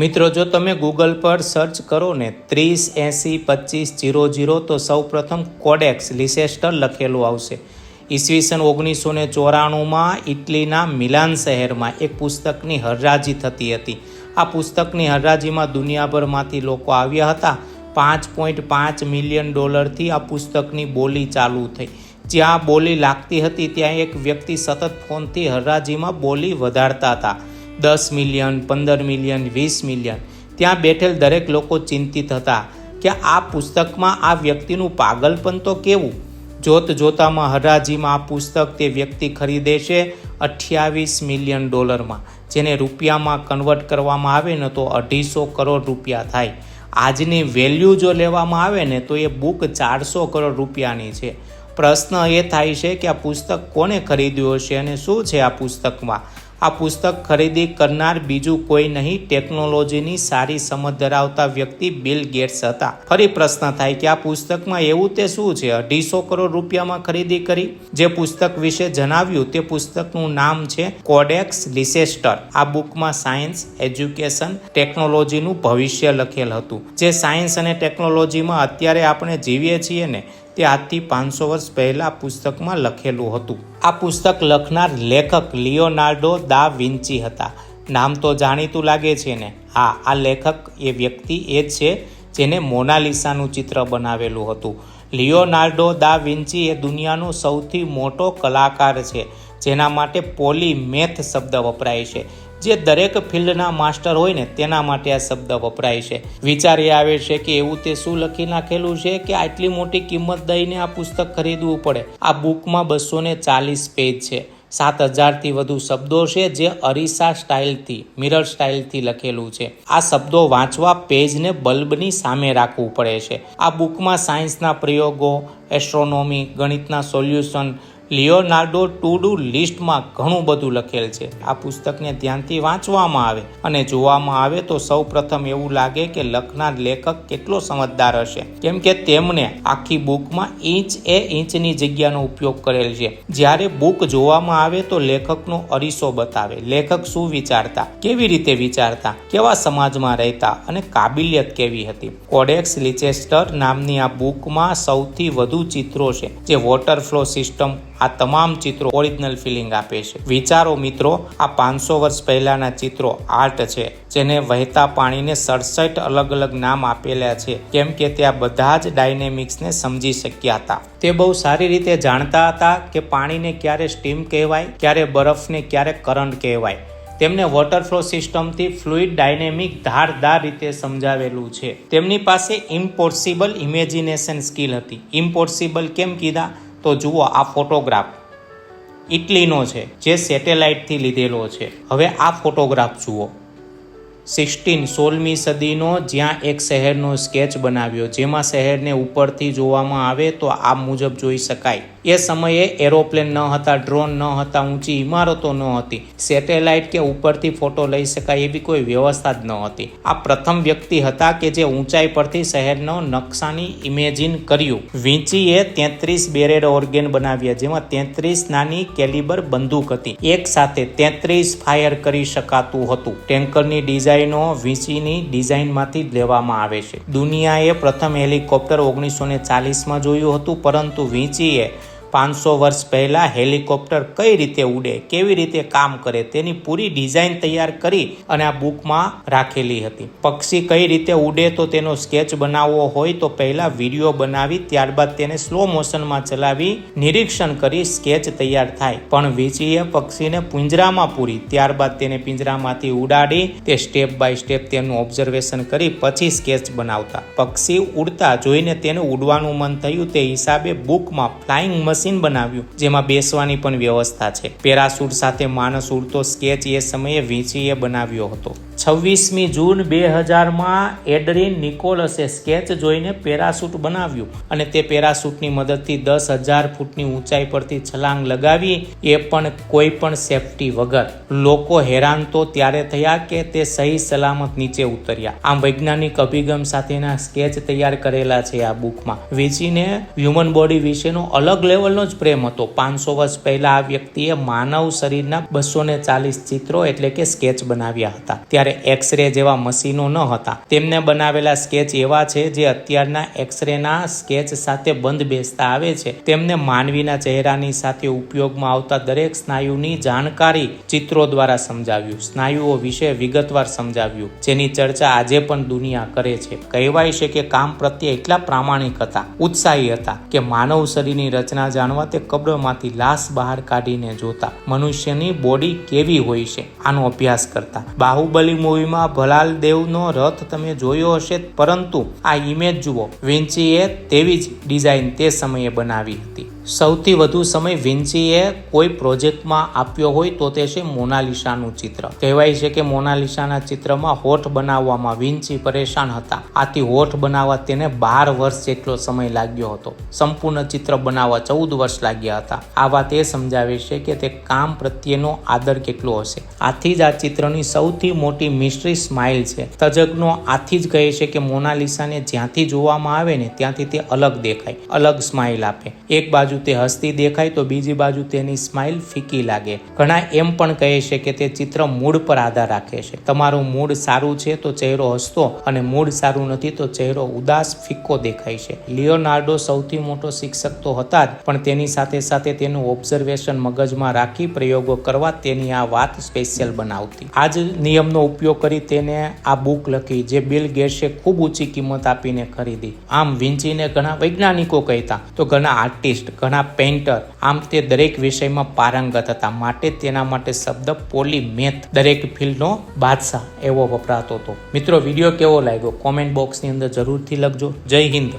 મિત્રો, જો તમે ગૂગલ પર સર્ચ કરો ને ત્રીસ એંસી પચીસ જીરો જીરો, તો સૌ પ્રથમ કોડેક્સ લિસેસ્ટર લખેલું આવશે. ઈસવીસન ઓગણીસો ને ચોરાણુંમાં ઇટલીના મિલાન શહેરમાં એક પુસ્તકની હરરાજી થતી હતી. આ પુસ્તકની હરરાજીમાં દુનિયાભરમાંથી લોકો આવ્યા હતા. પાંચ પોઈન્ટ પાંચ મિલિયન ડોલરથી આ પુસ્તકની બોલી ચાલુ થઈ. જ્યાં બોલી લાગતી હતી, ત્યાં એક વ્યક્તિ સતત ફોનથી હરરાજીમાં બોલી વધારતા હતા. દસ મિલિયન, પંદર મિલિયન, વીસ મિલિયન. ત્યાં બેઠેલ દરેક લોકો ચિંતિત હતા કે આ પુસ્તકમાં આ વ્યક્તિનું પાગલપન તો કેવું? જોત જોતામાં હરાજીમાં આ પુસ્તક તે વ્યક્તિ ખરીદે છે અઠ્યાવીસ મિલિયન ડોલરમાં. જેને રૂપિયામાં કન્વર્ટ કરવામાં આવે ને તો અઢીસો કરોડ રૂપિયા થાય. આજની વેલ્યુ જો લેવામાં આવે ને તો એ બુક ચારસો કરોડ રૂપિયાની છે. પ્રશ્ન એ થાય છે કે આ પુસ્તક કોને ખરીદ્યું હશે અને શું છે આ પુસ્તકમાં? આ પુસ્તક ખરીદી કરનાર બીજું કોઈ નહીં, ટેકનોલોજીની સારી સમજ ધરાવતા વ્યક્તિ બિલ ગેટ્સ હતા. ફરી પ્રશ્ન થાય કે આ પુસ્તકમાં એવું તે શું છે? અઢીસો કરોડ રૂપિયામાં ખરીદી કરી? જે પુસ્તક વિશે જણાવ્યું તે પુસ્તકનું નામ છે કોડેક્સ લિસેસ્ટર. આ બુકમાં સાયન્સ, એજ્યુકેશન, ટેકનોલોજીનું ભવિષ્ય લખેલ હતું. જે સાયન્સ અને ટેકનોલોજીમાં અત્યારે આપણે જીવીએ છીએ ને તે આજથી પાંચસો વર્ષ પહેલાં પુસ્તકમાં લખેલું હતું. આ પુસ્તક લખનાર લેખક લિયોનાર્ડો દા વિન્ચી હતા. નામ તો જાણીતું લાગે છે ને. હા, આ લેખક એ વ્યક્તિ એ છે જેને મોનાલિસાનું ચિત્ર બનાવેલું હતું. લિયોનાર્ડો દા વિન્ચી એ દુનિયાનો સૌથી મોટો કલાકાર છે. જેના માટે પોલીમેથ શબ્દ વપરાય છે. જે દરેક ફિલ્ડના માસ્ટર હોય ને તેના માટે આ શબ્દ વપરાય છે. વિચાર એ આવે છે કે એવું તે શું લખી નાખેલું છે કે આટલી મોટી કિંમત દઈને આ પુસ્તક ખરીદવું પડે. આ બુકમાં બસો ને ચાલીસ પેજ છે. સાત હજારથી વધુ શબ્દો છે જે અરીસા સ્ટાઇલથી, મિરર સ્ટાઇલથી લખેલું છે. આ શબ્દો વાંચવા પેજને બલ્બની સામે રાખવું પડે છે. આ બુકમાં સાયન્સના પ્રયોગો, એસ્ટ્રોનોમી, ગણિતના સોલ્યુશન લિયોનાર્ડો ટુ ડુ લિસ્ટમાં ઘણું બધું લખેલ છે. આ પુસ્તકને ધ્યાનથી વાંચવામાં આવે અને જોવામાં આવે તો સૌ પ્રથમ એવું લાગે કે લખનાર લેખક કેટલો સમજદાર હશે. કેમ કે તેમણે આખી બુકમાં ઇંચ એ ઇંચની જગ્યાનો ઉપયોગ કરેલ છે. જ્યારે બુક જોવામાં આવે તો લેખકનો અરીસો બતાવે. લેખક શું વિચારતા? કેવી રીતે વિચારતા? કેવા સમાજમાં રહેતા? અને કાબિલિયત કેવી હતી? કોડેક્સ લિચેસ્ટર નામની આ બુકમાં સૌથી વધુ ચિત્રો છે, જે વોટરફ્લો સિસ્ટમ આ તમામ ચિત્રો ઓરિજિનલ ફિલિંગ આપે છે. વિચારો મિત્રો, આ પાંચસો વર્ષ પહેલાના ચિત્રો આર્ટ છે, જેને વહેતા પાણીને સડસઠ અલગ અલગ નામ આપેલા છે. કેમ કે ત્યાં બધા જ ડાયનેમિક્સને સમજી શક્યા હતા. તે બહુ સારી રીતે જાણતા હતા કે પાણીને ક્યારે સ્ટીમ કહેવાય, ક્યારે બરફને ક્યારે કરંટ કહેવાય. તેમને વોટરફ્લો સિસ્ટમથી ફ્લુઇડ ડાયનેમિક ધારદાર રીતે સમજાવેલું છે. તેમની પાસે ઇમ્પોસિબલ ઇમેજિનેશન સ્કિલ હતી. ઇમ્પોસિબલ કેમ કીધા? તો જુઓ આ ફોટોગ્રાફ ઇટલીનો છે જે સેટેલાઇટથી લીધેલો છે. હવે આ ફોટોગ્રાફ જુઓ. સિક્સટીન સોળમી સદીનો જ્યાં એક શહેરનો સ્કેચ બનાવ્યો, જેમાં શહેરને ઉપરથી જોવામાં આવે તો આ મુજબ જોઈ શકાય. એ સમયે એરોપ્લેન ન હતા, ડ્રોન ન હતા, ઊંચી ઇમારતો ન હતી, સેટેલાઇટ કે ઉપરથી ફોટો લઈ શકાય એવી કોઈ વ્યવસ્થા જ ન હતી. આ પ્રથમ વ્યક્તિ હતા કે જે ઊંચાઈ પરથી શહેરનો નકશાની ઇમેજિન કર્યું. વિંચીએ તેત્રીસ બેરેડ ઓર્ગેન બનાવ્યા, જેમાં તેત્રીસ નાની કેલિબર બંદૂક હતી. એક સાથે તેત્રીસ ફાયર કરી શકાતું હતું. ટેન્કરની ડિઝાઇનો વિંચીની ડિઝાઇનમાંથી જ લેવામાં આવે છે. દુનિયાએ પ્રથમ હેલિકોપ્ટર ઓગણીસો ને ચાલીસમાં જોયું હતું, પરંતુ વિંચીએ પાંચસો વર્ષ પહેલાં હેલિકોપ્ટર કઈ રીતે ઉડે, કેવી રીતે કામ કરે, તેની પૂરી ડિઝાઇન તૈયાર કરી અને આ બુકમાં રાખેલી હતી. પક્ષી કઈ રીતે ઉડે તો તેનો સ્કેચ બનાવવો હોય તો પહેલાં વીડિયો બનાવી, ત્યારબાદ તેને સ્લો મોશનમાં ચલાવી, નિરીક્ષણ કરી સ્કેચ તૈયાર થાય. પણ વીચીએ પક્ષીને પિંજરામાં પૂરી, ત્યારબાદ તેને પિંજરામાંથી ઉડાડી તે સ્ટેપ બાય સ્ટેપ તેનું ઓબ્ઝર્વેશન કરી પછી સ્કેચ બનાવતા. પક્ષી ઉડતા જોઈને તેને ઉડવાનું મન થયું, તે હિસાબે બુકમાં ફ્લાઇંગ મશીન બનાવ્યું, જેમાં બેસવાની પણ વ્યવસ્થા છે. પેરાસૂટ સાથે માણસ ઉડતો સ્કેચ એ સમયે વીંચીએ બનાવ્યો હતો. છવ્વીસમી જૂન બે હજારમાં એડરીન નિકોલસે સ્કેચ જોઈને પેરાસૂટ બનાવ્યું અને તે પેરાસૂટની મદદથી દસ હજાર ફૂટની ઊંચાઈ પરથી છલાંગ લગાવી એ પણ કોઈ પણ સેફટી વગર. લોકો હેરાન તો ત્યારે થયા કે તે સહી સલામત નીચે ઉતર્યા. આમ વૈજ્ઞાનિક અભિગમ સાથેના સ્કેચ તૈયાર કરેલા છે આ બુકમાં. વેચીને હ્યુમન બોડી વિશેનો અલગ લેવલ લેવલનો જ પ્રેમ હતો. પાંચસો વર્ષ પહેલા આ વ્યક્તિએ માનવ શરીરના બસો ને ચાલીસ ચિત્રો એટલે કે સ્કેચ બનાવ્યા હતા. ત્યારે એક્સરે જેવા મશીનો ન હતા. તેમને બનાવેલા સ્કેચ એવા છે જે અત્યારના એક્સરેના સ્કેચ સાથે બંધ બેસતા આવે છે. તેમને માનવીના ચહેરાની સાથે ઉપયોગમાં આવતા દરેક સ્નાયુની જાણકારી ચિત્રો દ્વારા સમજાવ્યું. સ્નાયુઓ વિશે વિગતવાર સમજાવ્યું. જેની ચર્ચા આજે પણ દુનિયા કરે છે. કહેવાય છે કે કામ પ્રત્યે એટલા પ્રામાણિક હતા, ઉત્સાહી હતા કે માનવ શરીરની રચના જાણવા તે કબ્રમાંથી લાશ બહાર કાઢીને જોતા મનુષ્યની બોડી કેવી હોય છે? આનો અભ્યાસ કરતા. બાહુબલી મૂવીમાં ભલાલ દેવનો રથ તમે જોયો હશે પરંતુ આ ઇમેજ જુઓ. વિન્ચીએ તેવી જ ડિઝાઇન તે સમયે બનાવી હતી. સૌથી વધુ સમય વિન્સીએ કોઈ પ્રોજેક્ટમાં આપ્યો હોય તો તે છે મોનાલિસાનું ચિત્ર. કહેવાય છે કે મોનાલિસાના ચિત્રમાં હોઠ બનાવવામાં વિન્સી પરેશાન હતા. આથી હોઠ બનાવવા તેને બાર વર્ષ જેટલો સમય લાગ્યો હતો. સંપૂર્ણ ચિત્ર બનાવવા ચૌદ વર્ષ લાગ્યા હતા. આ વાત એ સમજાવે છે કે તે કામ પ્રત્યેનો આદર કેટલો હશે. આથી જ આ ચિત્રની સૌથી મોટી મિસ્ટ્રી સ્માઇલ છે. તજજ્ઞો આથી જ કહે છે કે મોનાલિસાને જ્યાંથી જોવામાં આવે ને ત્યાંથી તે અલગ દેખાય, અલગ સ્માઇલ આપે. એક બાજુ તે હસતી દેખાય તો બીજી બાજુ તેની સ્માઇલ ફીકી લાગે. ઘણા એમ પણ કહે છે કે તે ચિત્ર મૂડ પર આધાર રાખે છે. તમારું મૂડ સારું છે તો ચહેરો હસતો અને મૂડ સારું નથી તો ચહેરો ઉદાસ ફીકો દેખાય છે. લિયોનાર્ડો સૌથી મોટો શિક્ષક તો હતા જ, પણ તેની સાથે સાથે તેનું ઓબ્ઝર્વેશન મગજમાં રાખી પ્રયોગો કરવા તેની આ વાત સ્પેશિયલ બનાવતી. આ જ નિયમનો ઉપયોગ કરી તેને આ બુક લખી, જે બિલ ગેટ્સે ખૂબ ઊંચી કિંમત આપીને ખરીદી. આમ વિંચીને ઘણા વૈજ્ઞાનિકો કહેતા. તો ઘણા આર્ટિસ્ટ ઘણા પેઇન્ટર આમ તે દરેક વિષયમાં પારંગત હતા. માટે તેના માટે શબ્દ પોલીમેથ દરેક ફિલ્ડનો બાદશાહ એવો વપરાતો હતો. મિત્રો વીડિયો કેવો લાગ્યો? કોમેન્ટ બોક્સની અંદર જરૂરથી લખજો. જય હિન્દ.